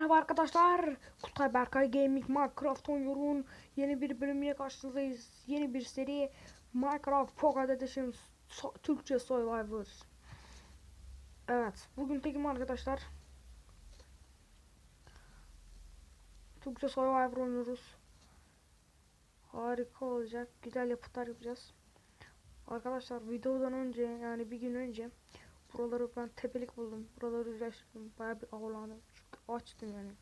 Merhaba arkadaşlar. Kutay Berkay Gaming Minecraft oynuyorum. Yeni bir bölümüne karşınızdayız. Yeni bir seri Minecraft Pocket Edition So- Türkçe Survivors. Evet. Bugün tekim arkadaşlar. Türkçe Survivor oynuyoruz. Harika olacak. Güzel yapıtlar yapacağız. Arkadaşlar videodan önce yani bir gün önce buraları ben tepelik buldum. Buraları düzleştirdim. Bayağı bir avlandım. Açtım yani.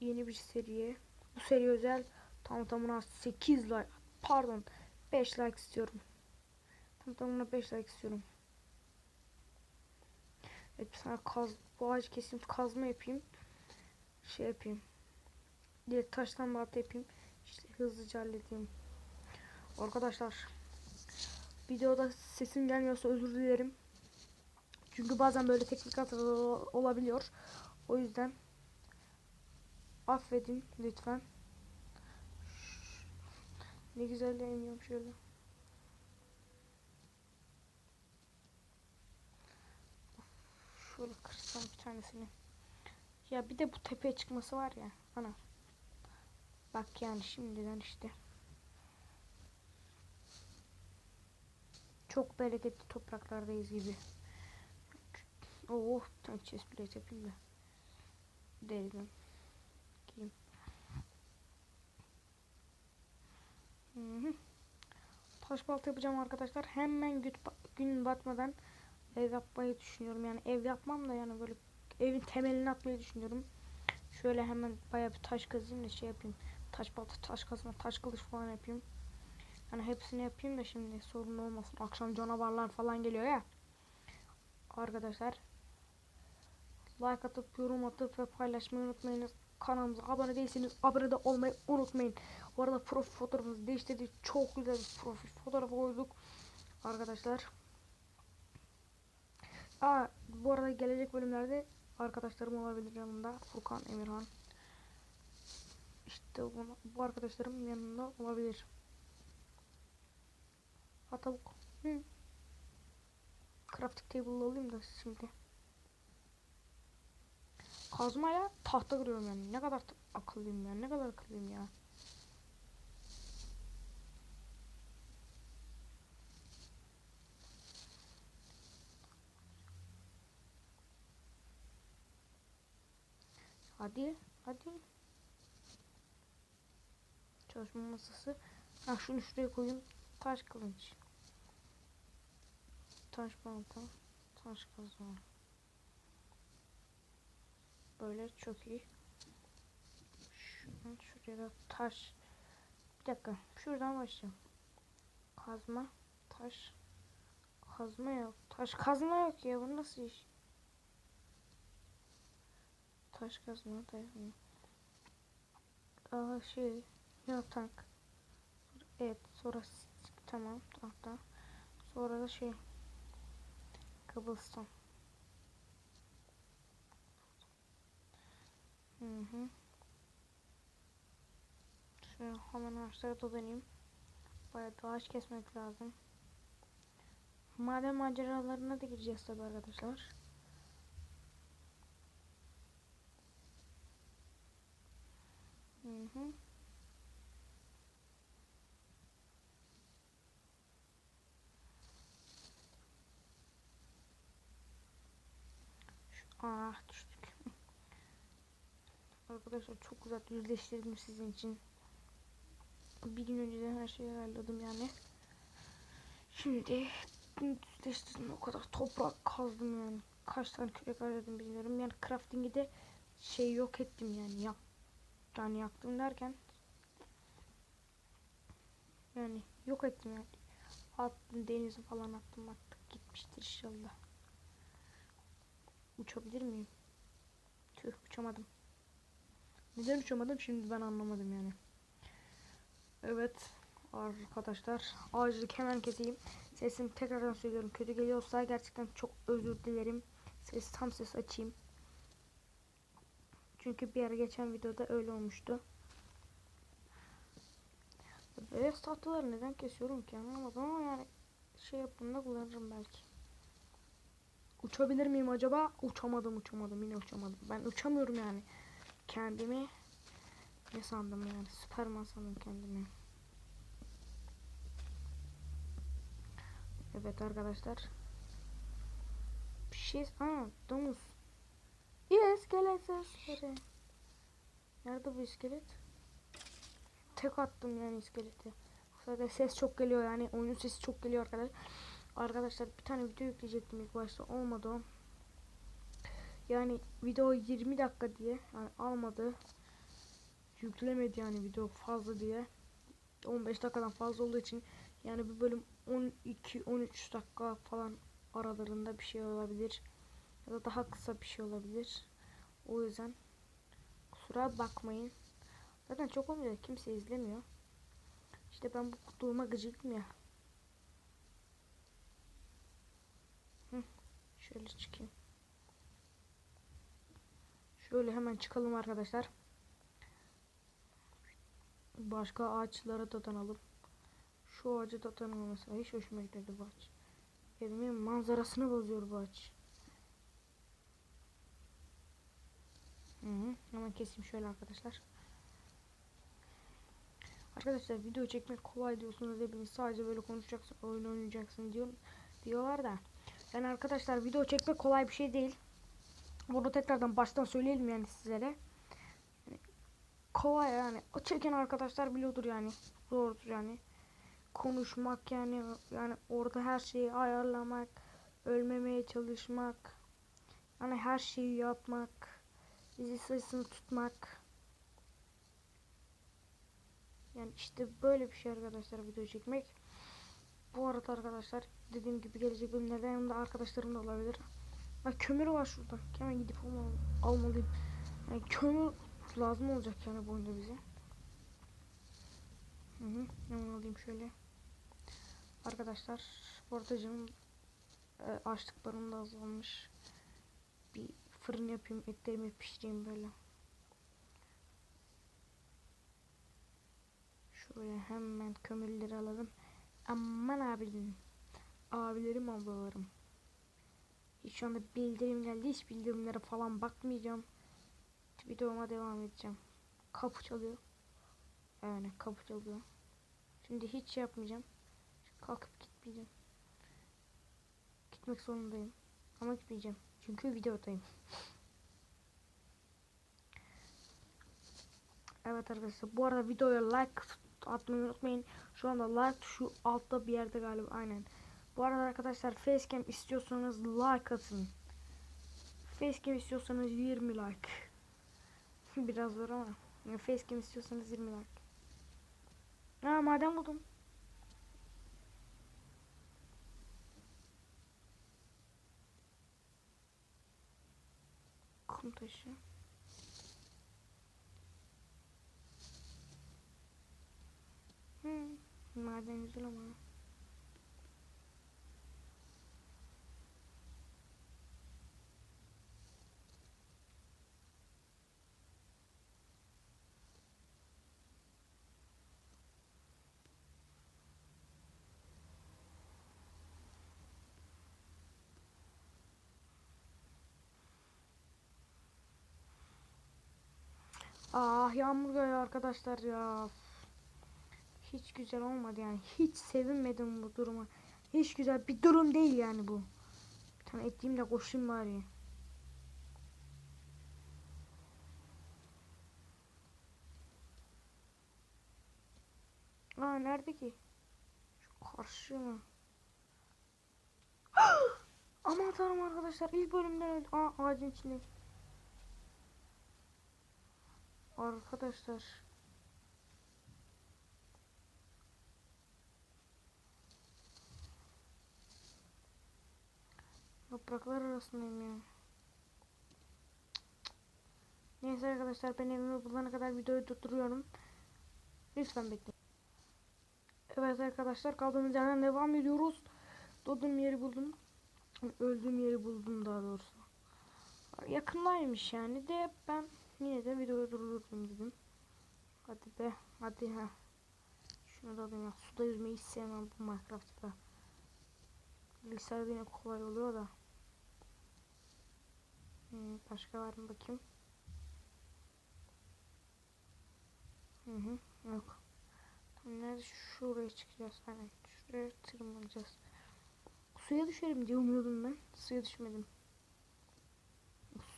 Yeni bir seriye. Bu seri özel tam tamına 8 like pardon 5 like istiyorum. Tam tamına 5 like istiyorum. Evet bir tane kaz bu ağacı keseyim kazma yapayım. Şey yapayım. Bir taştan balta yapayım. İşte hızlıca halledeyim. Arkadaşlar videoda sesim gelmiyorsa özür dilerim. Çünkü bazen böyle teknik hatalar olabiliyor. O yüzden affedin lütfen. Ne güzel emiyorum şöyle. Şöyle kırsam bir tanesini. Ya bir de bu tepeye çıkması var ya. Ana. Bak yani şimdiden işte. Çok bereketli topraklardayız gibi. Oh, tam chest plate yapayım da. Deriden. Giyeyim. Hı hı. Taş balta yapacağım arkadaşlar. Hemen gün, gün batmadan ev yapmayı düşünüyorum. Yani ev yapmam da yani böyle evin temelini atmayı düşünüyorum. Şöyle hemen bayağı bir taş kazayım da şey yapayım. Taş balta, taş kazma, taş kılıç falan yapayım. Hani hepsini yapayım da şimdi sorun olmasın. Akşam canavarlar falan geliyor ya. Arkadaşlar like atıp yorum atıp ve paylaşmayı unutmayınız. Kanalımıza abone değilseniz abone de olmayı unutmayın. Bu arada profil fotoğrafımızı değiştirdik. Çok güzel bir profil fotoğrafı koyduk. Arkadaşlar. Aa, bu arada gelecek bölümlerde arkadaşlarım olabilir yanımda. Furkan, Emirhan. İşte bu, bu arkadaşlarım yanında olabilir. Ha tavuk. Hı. Crafting table alayım da şimdi. Kazmayla tahta kırıyorum yani. Ne kadar akıllıyım ya. Ne kadar akıllıyım ya. Hadi. Hadi. Çalışma masası. Ha şunu şuraya koyayım. Taş kılıç. Taş balta. Taş kazma. Böyle çok iyi. Şuradan şuraya da taş. Bir dakika. Şuradan başlayalım. Kazma. Taş. Kazma yok. Taş kazma yok ya. Bu nasıl iş? Taş kazma. Taş kazma. Aa şey. Yatak. Evet. Sonra tamam. Tahta. Sonra da şey. Cobblestone. Hı hı. Hemen ağaçlara dolanayım. Bayağı ağaç kesmek lazım. Maden maceralarına da gireceğiz tabi arkadaşlar. Hı hı. Ah düştük. Arkadaşlar çok güzel yüzleştirdim sizin için. Bir gün önceden her şeyi ayarladım yani. Şimdi düzleştirdim o kadar toprak kazdım yani. Kaç tane kürek harcadım bilmiyorum. Yani crafting'i de şey yok ettim yani. Yak, yani yaktım derken yani yok ettim yani. Attım denize falan attım attık gitmiştir inşallah. Uçabilir miyim? Tüh uçamadım. Neden uçamadım şimdi ben anlamadım yani. Evet arkadaşlar ağacılık hemen keseyim. Sesim tekrardan söylüyorum kötü geliyorsa gerçekten çok özür dilerim. Ses tam ses açayım. Çünkü bir ara geçen videoda öyle olmuştu. Beyaz tahtaları neden kesiyorum ki anlamadım ama yani şey yapımda kullanırım belki. Uçabilir miyim acaba? Uçamadım uçamadım yine uçamadım. Ben uçamıyorum yani. Kendimi ne sandım yani? Süperman sandım kendimi. Evet arkadaşlar. Bir şey... Aa domuz. İyi iskelet sesleri. Nerede bu iskelet? Tek attım yani iskeleti. Zaten ses çok geliyor yani oyunun sesi çok geliyor arkadaşlar. Arkadaşlar bir tane video yükleyecektim ilk başta olmadı. Yani video 20 dakika diye yani almadı. Yüklemedi yani video fazla diye. 15 dakikadan fazla olduğu için yani bir bölüm 12-13 dakika falan aralarında bir şey olabilir. Ya da daha kısa bir şey olabilir. O yüzden kusura bakmayın. Zaten çok olmuyor. Kimse izlemiyor. İşte ben bu duruma gıcıktım ya. Hı, şöyle çıkayım. Şöyle hemen çıkalım arkadaşlar. Başka ağaçlara da tanalım. Şu ağacı da tanımam mesela. Hiç hoşuma gitmedi bu ağaç. Evimin manzarasını bozuyor bu ağaç. Hı -hı. Hemen keseyim şöyle arkadaşlar. Arkadaşlar video çekmek kolay diyorsunuz hepiniz sadece böyle konuşacaksın oyun oynayacaksın diyor, diyorlar da yani arkadaşlar video çekmek kolay bir şey değil bunu tekrardan baştan söyleyelim yani sizlere. Yani kolay yani. O çeken arkadaşlar biliyordur yani. Zordur yani. Konuşmak yani yani orada her şeyi ayarlamak ölmemeye çalışmak yani her şeyi yapmak dizi sayısını tutmak. Yani işte böyle bir şey arkadaşlar video çekmek. Bu arada arkadaşlar dediğim gibi gelecek bölümlerde yanımda arkadaşlarım da olabilir. Ha, kömür var şurada. Hemen gidip almalıyım. almalıyım. Yani kömür lazım olacak yani bu oyunda bize. Hı hı. Hemen alayım şöyle. Arkadaşlar bu arada e, açlıklarım da azalmış. Bir fırın yapayım etlerimi pişireyim böyle. Şöyle hemen kömürleri alalım. Aman abilerim. Abilerim ablalarım. Şu anda bildirim geldi. Hiç bildirimlere falan bakmayacağım. Videoma devam edeceğim. Kapı çalıyor. Yani kapı çalıyor. Şimdi hiç şey yapmayacağım. Kalkıp gitmeyeceğim. Gitmek zorundayım. Ama gitmeyeceğim. Çünkü videodayım. Evet arkadaşlar bu arada videoya like atmayı unutmayın. Şu anda like şu altta bir yerde galiba aynen. Bu arada arkadaşlar facecam istiyorsanız like atın. Facecam istiyorsanız 20 like. Biraz zor ama. Facecam istiyorsanız 20 like. Ha maden buldum. Kum taşı. Hmm, maden güzel ama. Ah yağmur yağıyor arkadaşlar ya hiç güzel olmadı yani. Hiç sevinmedim bu duruma. Hiç güzel bir durum değil yani bu. Bir tane ettiğimle koşayım bari. Aa nerede ki? Şu karşı mı? Aman tanrım arkadaşlar ilk bölümden öldü. Aa ağacın içinde. Arkadaşlar Topraklar arasındayım ya. Neyse arkadaşlar ben evimi bulana kadar videoyu durduruyorum. Lütfen bekleyin. Evet arkadaşlar kaldığımız yerden devam ediyoruz. Doğduğum yeri buldum. Öldüğüm yeri buldum daha doğrusu. Yakındaymış yani de ben yine de videoyu durdurdum dedim. Hadi be hadi ha. Şunu da alayım ya. Suda yüzmeyi hiç sevmem bu Minecraft'ta. Bilgisayarda yine kolay oluyor da. Başka var mı bakayım? Hı hı. Yok. Nerede? Şuraya çıkacağız. Aynen. Şuraya tırmanacağız. Suya düşerim diye umuyordum ben. Suya düşmedim.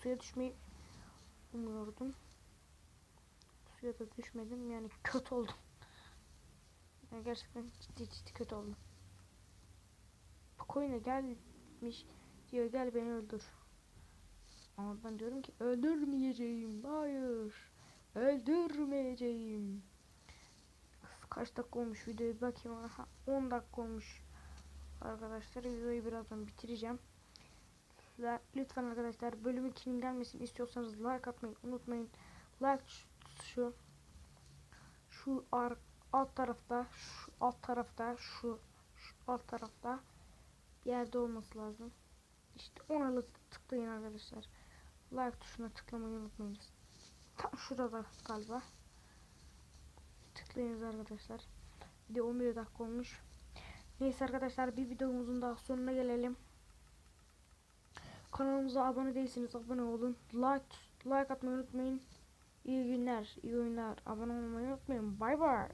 Suya düşmeyi umuyordum. Suya da düşmedim. Yani kötü oldum. Yani gerçekten ciddi ciddi kötü oldum. Koyuna gelmiş diyor gel beni öldür. Ama ben diyorum ki öldürmeyeceğim. Hayır. Öldürmeyeceğim. Kaç dakika olmuş videoyu bakayım. Ha, 10 dakika olmuş. Arkadaşlar videoyu birazdan bitireceğim. Lütfen arkadaşlar bölüm 2'nin gelmesini istiyorsanız like atmayı unutmayın. Like şu- şu ar alt tarafta şu alt tarafta şu, şu alt tarafta bir yerde olması lazım. İşte ona tıklayın arkadaşlar. Like tuşuna tıklamayı unutmayınız. Tam şurada galiba. Tıklayınız arkadaşlar. Bir de 11 dakika olmuş. Neyse arkadaşlar bir videomuzun daha sonuna gelelim. Kanalımıza abone değilseniz abone olun. Like like atmayı unutmayın. İyi günler, iyi oyunlar. Abone olmayı unutmayın. Bay bay.